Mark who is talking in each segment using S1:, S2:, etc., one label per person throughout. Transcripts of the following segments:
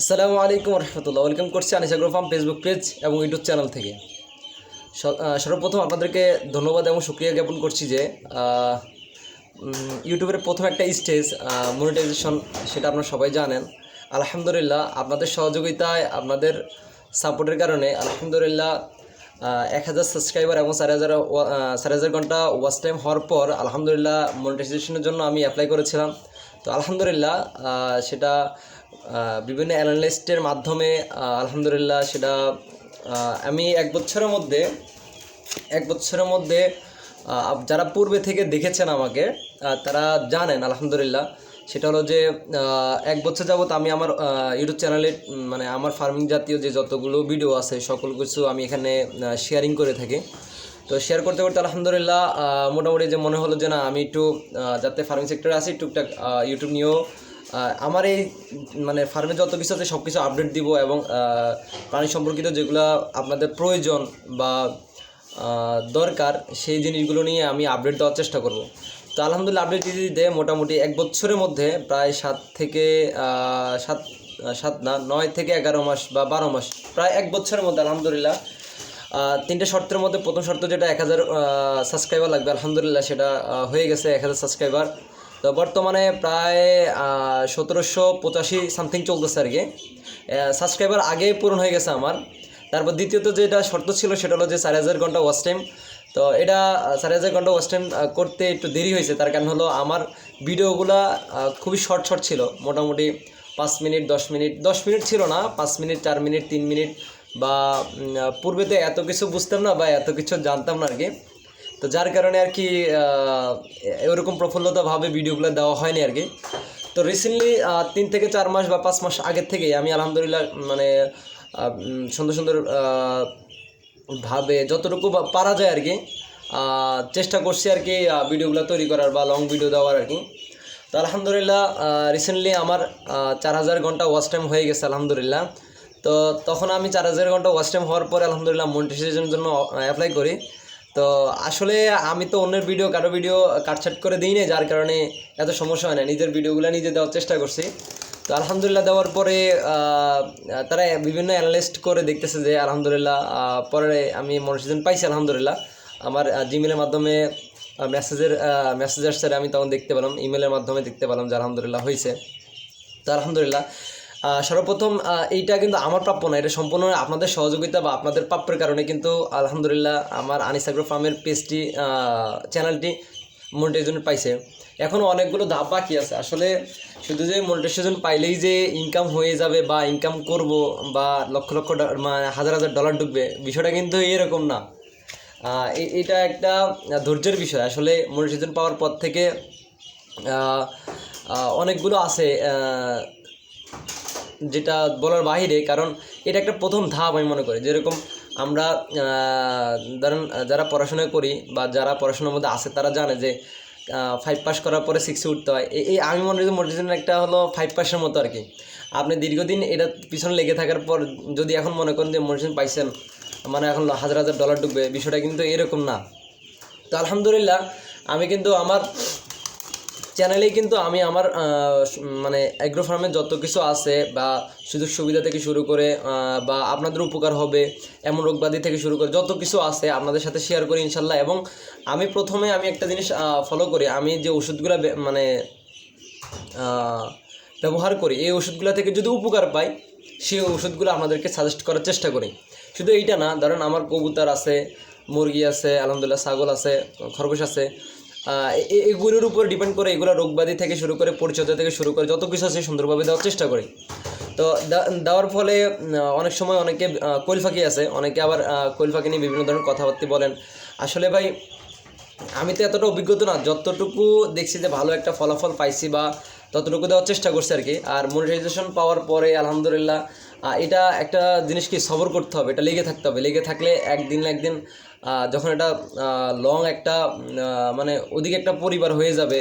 S1: আসসালামু আলাইকুম রহমতুল্লাহ। ওয়েলকাম করছি আনিস ফার্ম ফেসবুক পেজ এবং ইউটিউব চ্যানেল থেকে। সর্বপ্রথম আপনাদেরকে ধন্যবাদ এবং সুক্রিয়া জ্ঞাপন করছি যে ইউটিউবের প্রথম একটা স্টেজ মনিটাইজেশন সেটা আপনারা সবাই জানেন। আলহামদুলিল্লাহ, আপনাদের সহযোগিতায়, আপনাদের সাপোর্টের কারণে আলহামদুলিল্লাহ এক হাজার সাবস্ক্রাইবার এবং চার হাজার চার হাজার ঘণ্টা ওয়াচ টাইম হওয়ার পর আলহামদুলিল্লাহ মনিটাইজেশনের জন্য আমি অ্যাপ্লাই করেছিলাম। তো আলহামদুলিল্লাহ সেটা বিভিন্ন অ্যানালিস্টের মাধ্যমে আলহামদুলিল্লাহ সেটা আমি এক বছরের মধ্যে, এক বছরের মধ্যে যারা পূর্বে থেকে দেখেছেন আমাকে তারা জানেন, আলহামদুলিল্লাহ। সেটা হলো যে এক বছর যাবত আমি আমার ইউটিউব চ্যানেলে মানে আমার ফার্মিং জাতীয় যে যতগুলো ভিডিও আছে, সকল কিছু আমি এখানে শেয়ারিং করে থাকি। তো শেয়ার করতে করতে আলহামদুলিল্লাহ মোটামুটি যে মনে হলো যে না, আমি একটু যাতে ফার্মিং সেক্টরে আছি, টুকটাক ইউটিউব নিয়েও আমার এই মানে ফার্মে যত কিছু আছে সব কিছু আপডেট দিব এবং প্রাণী সম্পর্কিত যেগুলো আপনাদের প্রয়োজন বা দরকার, সেই জিনিসগুলো নিয়ে আমি আপডেট দেওয়ার চেষ্টা করব। তো আলহামদুলিল্লাহ আপডেট দিতে দিতে মোটামুটি এক বছরের মধ্যে প্রায় সাত থেকে সাত সাত না, নয় থেকে এগারো মাস বা বারো মাস, প্রায় এক বছরের মধ্যে আলহামদুলিল্লাহ তিনটে শর্তের মধ্যে প্রথম শর্ত যেটা এক হাজার সাবস্ক্রাইবার লাগবে, আলহামদুলিল্লাহ সেটা হয়ে গেছে এক হাজার সাবস্ক্রাইবার তো বর্তমানে প্রায় সতেরোশো পঁচাশি সামথিং চলতেছে আর কি। সাবস্ক্রাইবার আগে পূরণ হয়ে গেছে আমার। তারপর দ্বিতীয়ত যেটা শর্ত ছিল, সেটা হলো যে চার হাজার ঘণ্টা ওয়াচ টাইম তো এটা চার হাজার ঘণ্টা ওয়াচ টাইম করতে একটু দেরি হয়েছে। তার কারণ হলো আমার ভিডিওগুলা খুবই শর্ট শর্ট ছিল। মোটামুটি পাঁচ মিনিট, দশ মিনিট দশ মিনিট ছিল না, পাঁচ মিনিট, চার মিনিট, তিন মিনিট বা পূর্বে তো এত কিছু বুঝতাম না বা এত কিছু জানতাম না আর কি। তো যার কারণে আর কি এরকম প্রফুল্লতাভাবে ভিডিওগুলো দেওয়া হয়নি আর কি। তো রিসেন্টলি তিন থেকে চার মাস বা পাঁচ মাস আগের থেকেই আমি আলহামদুলিল্লাহ মানে সুন্দর সুন্দর ভাবে যতটুকু পারা যায় আর কি চেষ্টা করছি আর কি ভিডিওগুলো তৈরি করার বা লং ভিডিও দেওয়ার আর কি। তো আলহামদুলিল্লাহ রিসেন্টলি আমার চার হাজার ঘণ্টা ওয়াচ টাইম হয়ে গেছে আলহামদুলিল্লাহ। তো তখন আমি চার হাজার ঘণ্টা ওয়াচ টাইম হওয়ার পরে আলহামদুলিল্লাহ মনিটাইজেশনের জন্য অ্যাপ্লাই করি। তো আসলে আমি তো অন্যের ভিডিও কারও ভিডিও কাটছাট করে দিই না যার কারণে এত সমস্যা হয় না। নিজের ভিডিওগুলো নিজে দেওয়ার চেষ্টা করছি। তো আলহামদুলিল্লাহ দেওয়ার পরে তারা বিভিন্ন অ্যানালিস্ট করে দেখতেছে যে আলহামদুলিল্লাহ পরে আমি মনিটাইজেশন পাইছি আলহামদুলিল্লাহ। আমার জিমেলের মাধ্যমে মেসেজের মেসেজ আসছে আমি তখন দেখতে পেলাম ইমেলের মাধ্যমে দেখতে পেলাম যে আলহামদুলিল্লাহ হয়েছে তো আলহামদুলিল্লাহ সর্বপ্রথম এইটা কিন্তু আমার প্রাপ্য না, এটা সম্পূর্ণ আপনাদের সহযোগিতা বা আপনাদের প্রাপ্যের কারণে কিন্তু আলহামদুলিল্লাহ আমার আনিসাগ্রো ফার্মের পেজটি চ্যানেলটি মনিটাইজেশন পাইছে। এখনও অনেকগুলো ধাপ বাকি আছে। আসলে শুধু যে মনিটাইজেশন পাইলেই যে ইনকাম হয়ে যাবে বা ইনকাম করব বা লক্ষ লক্ষ মানে হাজার হাজার ডলার ঢুকবে বিষয়টা কিন্তু এরকম না। এটা একটা ধৈর্যের বিষয়। আসলে মনিটাইজেশন পাওয়ার পর থেকে অনেকগুলো আছে যেটা বলার বাইরে কারণ এটা একটা প্রথম ধাপ আমি মনে করি। যেরকম আমরা ধরেন যারা পড়াশোনা করি বা যারা পড়াশোনার মধ্যে আছে, তারা জানে যে ফাইভ পাস করার পরে সিক্সে উঠতে হয়। এই- আমি মনে করি মোটিভেশন একটা হলো ফাইভ পাসের মতো আর কি। আপনি দীর্ঘদিন এটা পিছনে লেগে থাকার পর যদি এখন মনে করেন যে মোটিভেশন পাইছেন মানে এখন হাজার হাজার ডলার ঢুকবে, বিষয়টা কিন্তু এরকম না। তো আলহামদুলিল্লাহ, আমি কিন্তু আমার চ্যানেলেই কিন্তু আমি আমার মানে অ্যাগ্রো ফার্মের যত কিছু আছে বা সুযোগ সুবিধা থেকে শুরু করে বা আপনাদের উপকার হবে, এমন রোগবাদি থেকে শুরু করে যত কিছু আছে আপনাদের সাথে শেয়ার করি ইনশাল্লাহ। এবং আমি প্রথমে আমি একটা জিনিস ফলো করি। আমি যে ওষুধগুলো মানে ব্যবহার করি, এই ওষুধগুলো থেকে যদি উপকার পাই, সেই ওষুধগুলো আপনাদেরকে সাজেস্ট করার চেষ্টা করি। শুধু এইটা না, ধরেন আমার কবুতর আছে, মুরগি আছে, আলহামদুলিল্লাহ, ছাগল আছে, খরগোশ আছে এগুলোর উপর ডিপেন্ড করে এগুলো রোগবাদী থেকে শুরু করে পরিচর্যা থেকে শুরু করে যত কিছু আছে সুন্দরভাবে দেওয়ার চেষ্টা করি। তো দেওয়ার ফলে অনেক সময় অনেকে কোয়েল ফাঁকি আছে, অনেকে আবার কোয়েল ফাঁকি নিয়ে বিভিন্ন ধরনের কথাবার্তা বলেন। আসলে ভাই, আমি তো এতটা অভিজ্ঞতা না, যতটুকু দেখছি যে ভালো একটা ফলাফল পাইছি বা ততটুকু দেওয়ার চেষ্টা করছি আর কি। আর মনিটাইজেশন পাওয়ার পরে, আলহামদুলিল্লাহ এটা একটা জিনিস কি সবর করতে হবে, এটা লেগে থাকতে হবে। লেগে থাকলে একদিন একদিন যখন এটা লং একটা মানে ওদিকে একটা পরিবার হয়ে যাবে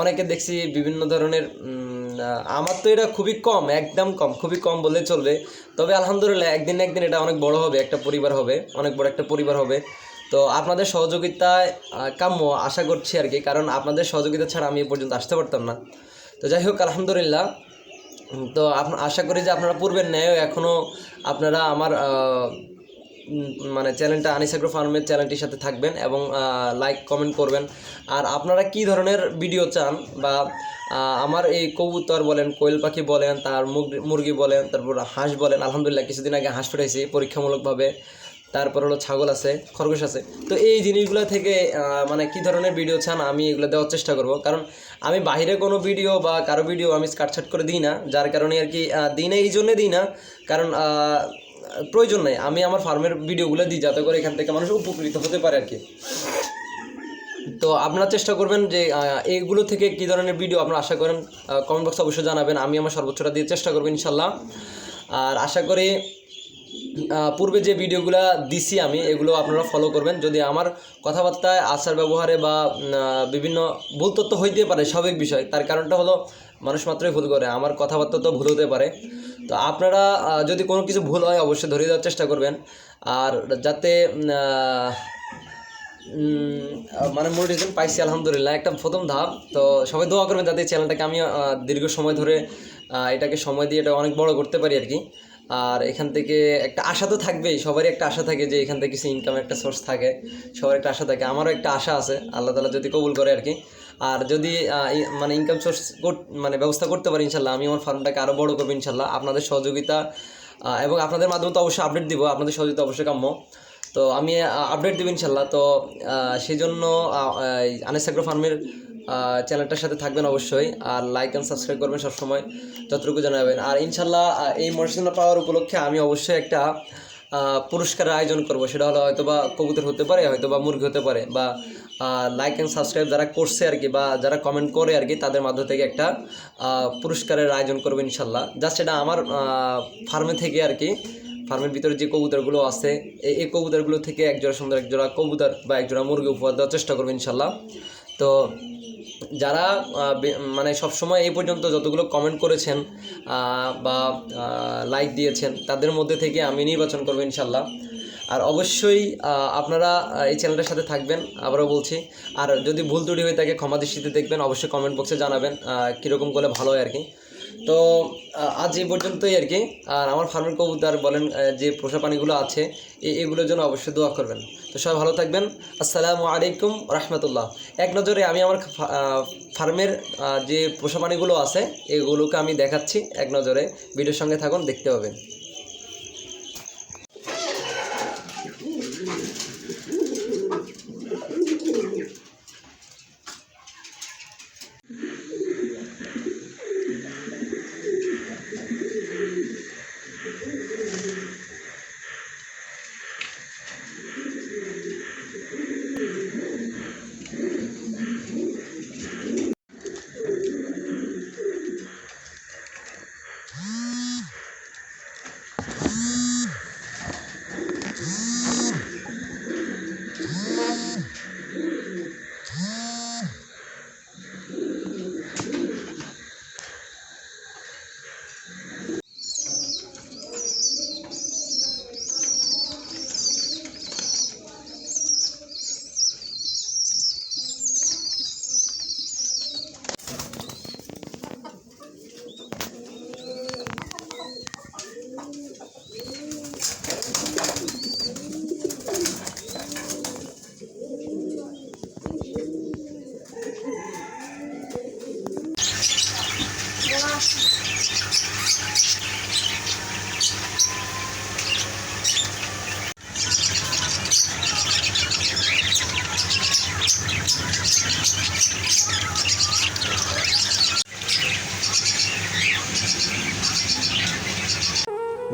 S1: অনেকে দেখছি বিভিন্ন ধরনের আমার তো এটা খুবই কম, একদম কম, খুবই কম বললে চলবে। তবে আলহামদুলিল্লাহ, একদিন না একদিন এটা অনেক বড় হবে, একটা পরিবার হবে, অনেক বড় একটা পরিবার হবে। তো আপনাদের সহযোগিতায় কাম্য, আশা করছি আর কি, কারণ আপনাদের সহযোগিতা ছাড়া আমি এ পর্যন্ত আসতে পারতাম না। তো যাই হোক, আলহামদুলিল্লাহ তো আশা করি যে আপনারা পূর্বের ন্যায় এখনও আপনারা আমার মানে চ্যানেলটা আনিসাগ্রো ফার্মের চ্যানেলটির সাথে থাকবেন এবং লাইক কমেন্ট করবেন। আর আপনারা কি ধরনের ভিডিও চান বা আমার এই কবুতর বলেন, কোয়েল পাখি বলেন, তার মুরগি- বলেন, তারপর হাঁস বলেন, আলহামদুলিল্লাহ কিছুদিন আগে হাঁস ফুটাইছি পরীক্ষামূলকভাবে। তারপর হলো ছাগল আছে, খরগোশ আছে। তো এই জিনিসগুলো থেকে মানে কি ধরনের ভিডিও চান আমি এগুলো দেওয়ার চেষ্টা করব। কারণ আমি বাইরে কোনো ভিডিও বা কারও ভিডিও আমি কাটছাট করে দিই না। যার কারণে আর কি দিই না, এই জন্যে দিই না। কারণ প্রয়োজন নাই। আমি আমার ফার্মের ভিডিওগুলো দিই যাতে করে এখান থেকে মানুষ উপকৃত হতে পারে আর কি। তো আপনারা চেষ্টা করবেন যে এইগুলো থেকে কী ধরনের ভিডিও আপনারা আশা করেন কমেন্ট বক্সে অবশ্যই জানাবেন। আমি আমার সর্বোচ্চটা দিয়ে চেষ্টা করব ইনশাল্লাহ আর আশা করি পূর্বে যে ভিডিওগুলো দিছি আমি, এগুলো আপনারা ফলো করবেন। যদি আমার কথাবার্তায় আচার ব্যবহারে বা বিভিন্ন ভুল তথ্য হইতে পারে, স্বাভাবিক বিষয়। তার কারণটা হলো, মানুষ মাত্রই ভুল করে। আমার কথাবার্তা তো ভুল হতে পারে। তো আপনারা যদি কোনো কিছু ভুল হয়, অবশ্যই ধরিয়ে দেওয়ার চেষ্টা করবেন। আর যাতে মানে মোটিভেশন পাইছি আলহামদুলিল্লাহ। একটা প্রথম ধাপ, তো সবাই দোয়া করবেন যাতে চ্যানেলটাকে আমি দীর্ঘ সময় ধরে এটাকে সময় দিয়ে এটা অনেক বড় করতে পারি আর কি। আর এখান থেকে একটা আশা তো থাকবেই, সবারই একটা আশা থাকে যে এখান থেকে কিছু ইনকাম একটা সোর্স থাকে, সবার একটা আশা থাকে, আমারও একটা আশা আছে, আল্লাহ তালা যদি কবুল করে আর কি। আর যদি মানে ইনকাম সোর্স মানে ব্যবস্থা করতে পারি ইনশাল্লাহ, আমি আমার ফার্মটাকে আরও বড় করব ইনশাল্লাহ। আপনাদের সহযোগিতা এবং আপনাদের মাধ্যমে তো অবশ্যই আপডেট দিব, আপনাদের সহযোগিতা অবশ্যই কাম্য। তো আমি আপডেট দেবো ইনশাল্লাহ। তো সেই জন্য আনেসাগ্রো ফার্মের চ্যানেলটার সাথে থাকবেন অবশ্যই, আর লাইক অ্যান্ড সাবস্ক্রাইব করবেন সবসময়, যতটুকু জানাবেন আর ইনশাল্লাহ এই মোটিভেশনাল পাওয়ার উপলক্ষে আমি অবশ্যই একটা পুরস্কারের আয়োজন করব। সেটা হলো হয়তো বা কবুতর হতে পারে, হয়তো বা মুরগি হতে পারে, বা লাইক অ্যান্ড সাবস্ক্রাইব যারা করছে আর কি বা যারা কমেন্ট করে আর কি, তাদের মাধ্য থেকে একটা পুরস্কারের আয়োজন করব ইনশাল্লাহ। জাস্ট এটা আমার ফার্মে থেকে আর কি ফার্মের ভিতরে যে কবুতরগুলো আছে এই কবুতরগুলো থেকে একজোড়া সুন্দর একজোড়া কবুতর বা একজোড়া মুরগি উপহার দেওয়ার চেষ্টা করব ইনশাল্লাহ। তো যারা মানে সবসময় এই পর্যন্ত যতগুলো কমেন্ট করেছেন বা লাইক দিয়েছেন, তাদের মধ্যে থেকে আমি নির্বাচন করব ইনশাল্লাহ। আর অবশ্যই আপনারা এই চ্যানেলটার সাথে থাকবেন, আবারও বলছি। আর যদি ভুল ত্রুটি হয়ে থাকে, ক্ষমা দৃষ্টিতে দেখবেন, অবশ্যই কমেন্ট বক্সে জানাবেন কীরকম করলে ভালো হয় আর কি। তো আজ এই পর্যন্তই আর কি। আর আমার ফার্মের কবুতর বলেন যে পোষা প্রাণীগুলো আছে এগুলোর জন্য অবশ্যই দোয়া করবেন। তো সবাই ভালো থাকবেন। আসসালামু আলাইকুম রহমতুল্লাহ। এক নজরে আমি আমার ফার্মের যে পোষা প্রাণীগুলো আছে, এগুলোকে আমি দেখাচ্ছি। এক নজরে ভিডিওর সঙ্গে থাকুন, দেখতে পাবেন।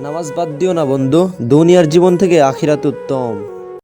S1: নামাজ বাদ দিও না বন্ধু দুনিয়ার জীবন থেকে আখিরাত উত্তম।